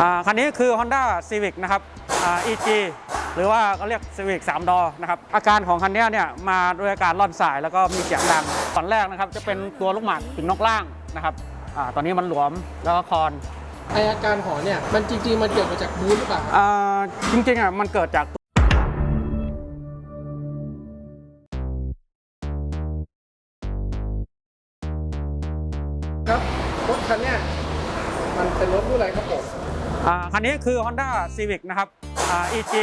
อ่าคันนี้คือ Honda Civic นะครับอ่า EG หรือว่าเขาเรียก Civic 3 ดอนะครับ อาการของคันนี้เนี่ยมาด้วยอาการร่อนสายแล้วก็มีเสียงดังตอนแรกนะครับ จะเป็นตัวลูกหมากถึงนอกล่างนะครับอ่าตอนนี้มันหลวมแล้วก็คอนไออาการหอนเนี่ยมันจริงๆ มันเกิดมาจากบูธหรือเปล่าครับอ่าจริงๆอะมันเกิดจากครับรถคันเนี้ยมันเป็นรถรุ่นอะไรครับผมอ่า คันนี้คือ Honda Civic นะครับอ่า EG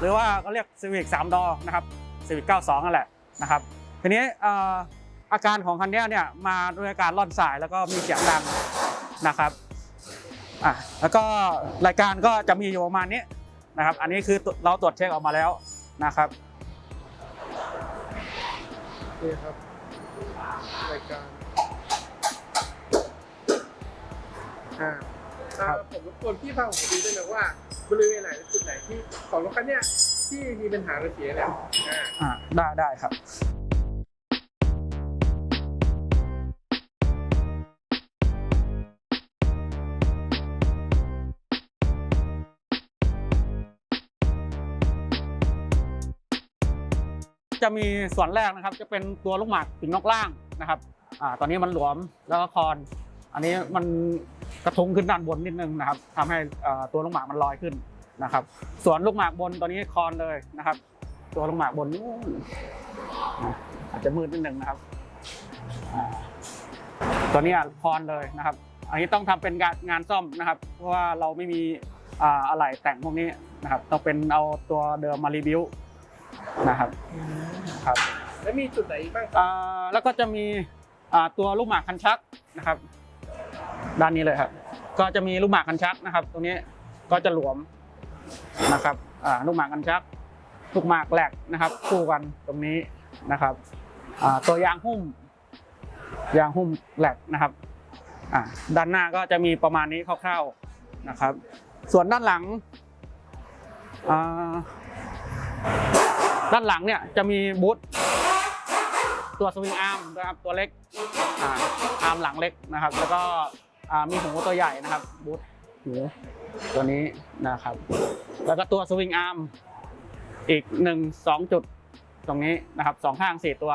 หรือว่าเขาเรียก Civic 3 ดอนะครับ Civic 92 นั่นแหละนะครับทีนี้อาอาการของคันนี้เนี่ยมาด้วยอาการร่อนสายแล้วก็มีเสียงดังนะครับอะแล้วก็รายการก็จะมีอยู่ประมาณนี้นะครับ อันนี้คือเราตรวจเช็คออกมาแล้วนะครับนี่ครับรายการอ่า อ่าผมรบกวนพี่พาผมไปดูได้ไหมว่าบริเวณไหนจุดไหนที่ของรถคันเนี้ยที่มีปัญหาหรือเสียเนี่ยอ่าอ่าได้ได้ครับ จะมีส่วนแรกนะครับ จะเป็นตัวลูกหมากถึงนอกล่างนะครับอ่าตอนนี้มันหลวมแล้วก็คอน อันนี้มันกระทุ้งขึ้นด้านบนนิดนึงนะครับทำให้อ่าตัวลูกหมากมันลอยขึ้นนะครับ ส่วนลูกหมากบนตัวนี้คอนเลยนะครับ ตัวลูกหมากบนนู้นนะอาจจะมืดนิดนึงนะครับอ่าตัวนี้คอนเลยนะครับ อันนี้ต้องทำเป็นงานงานซ่อมนะครับ เพราะว่าเราไม่มีอ่าอะไหล่แต่งพวกนี้นะครับ ต้องเป็นเอาตัวเดิมมารีวิวนะครับครับแล้วมีจุดไหนอีกบ้างครับอ่าแล้วก็จะมีอ่าตัวลูกหมากคันชักนะครับ ด้านนี้เลยครับ ก็จะมีลูกหมากคันชักนะครับ ตรงนี้ก็จะหลวมนะครับอ่าลูกหมากคันชัก ลูกหมากแหลกนะครับคู่กันตรงนี้นะครับอ่าตัวยางหุ้ม ยางหุ้มแหลกนะครับอ่าด้านหน้าก็จะมีประมาณนี้คร่าวๆนะครับ ส่วนด้านหลังอ่าด้านหลังเนี่ยจะมีบูทตัวสวิงอาร์มนะครับตัวเล็กอาร์มหลังเล็กนะครับ แล้วก็ มีหูตัวใหญ่นะครับบูทหูตัวนี้นะครับ แล้วก็ตัวสวิงอาร์มอีกหนึ่งสองจุดตรงนี้นะครับสองข้างสี่ตัว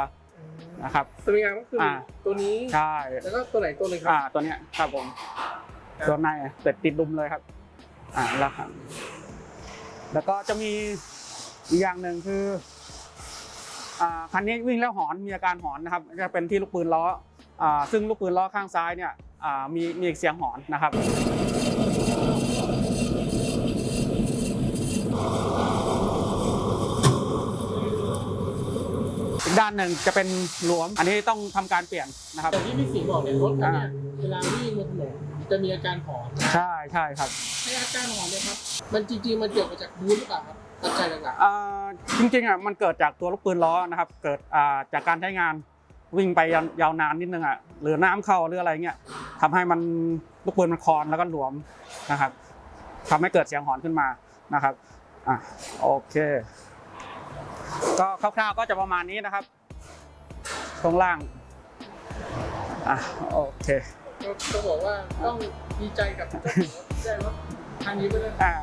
นะครับสวิงอาร์มก็คืออาตัวนี้ใช่แล้วก็ตัวไหนตัวหนึงครัอ่าบตัวเนี้ยครับผมตัวในเสร็จติดดุมเลยครับ อ่าแล้วครับแล้วก็จะมีอีกอย่างหนึ่งคืออ่าคันนี้วิ่งแล้วหอนมีอาการหอนนะครับจะเป็นที่ลูกปืนล้ออ่าซึ่งลูกปืนล้อข้างซ้ายเนี่ยอ่า มีมีเสียงหอนนะครับอีกด้านหนึ่งจะเป็นหลวม อันนี้ต้องทำการเปลี่ยนนะครับ แต่ที่พี่สิงห์บอกเนี่ยรถคันเนี้ยเวลาวิ่งบนถนนจะมีอาการหอนใช่ใช่ครับไออาการหอนเนี่ยครับ มันจริงๆมันเกิดมาจากบูธหรือเปล่าครับปัจจัยหลักอ่าจริงๆอะมันเกิดจากตัวลูกปืนล้อนะครับ เกิดอ่าจากการใช้งาน วิ่งไปยาวนานนิดนึงอะหรือน้ำเข้าหรืออะไรเงี้ยทำให้มันลูกปืนมันคลอนแล้วก็หลวมนะครับทำให้เกิดเสียงหอนขึ้นมานะครับอะโอเค ก็คร่าวๆก็จะประมาณนี้นะครับตรงล่างอะโอเคๆก็ก็บอกว่าต้องดีใจกับเจ้าของรถที่ได้รถคันนี้ไปเลยอ่า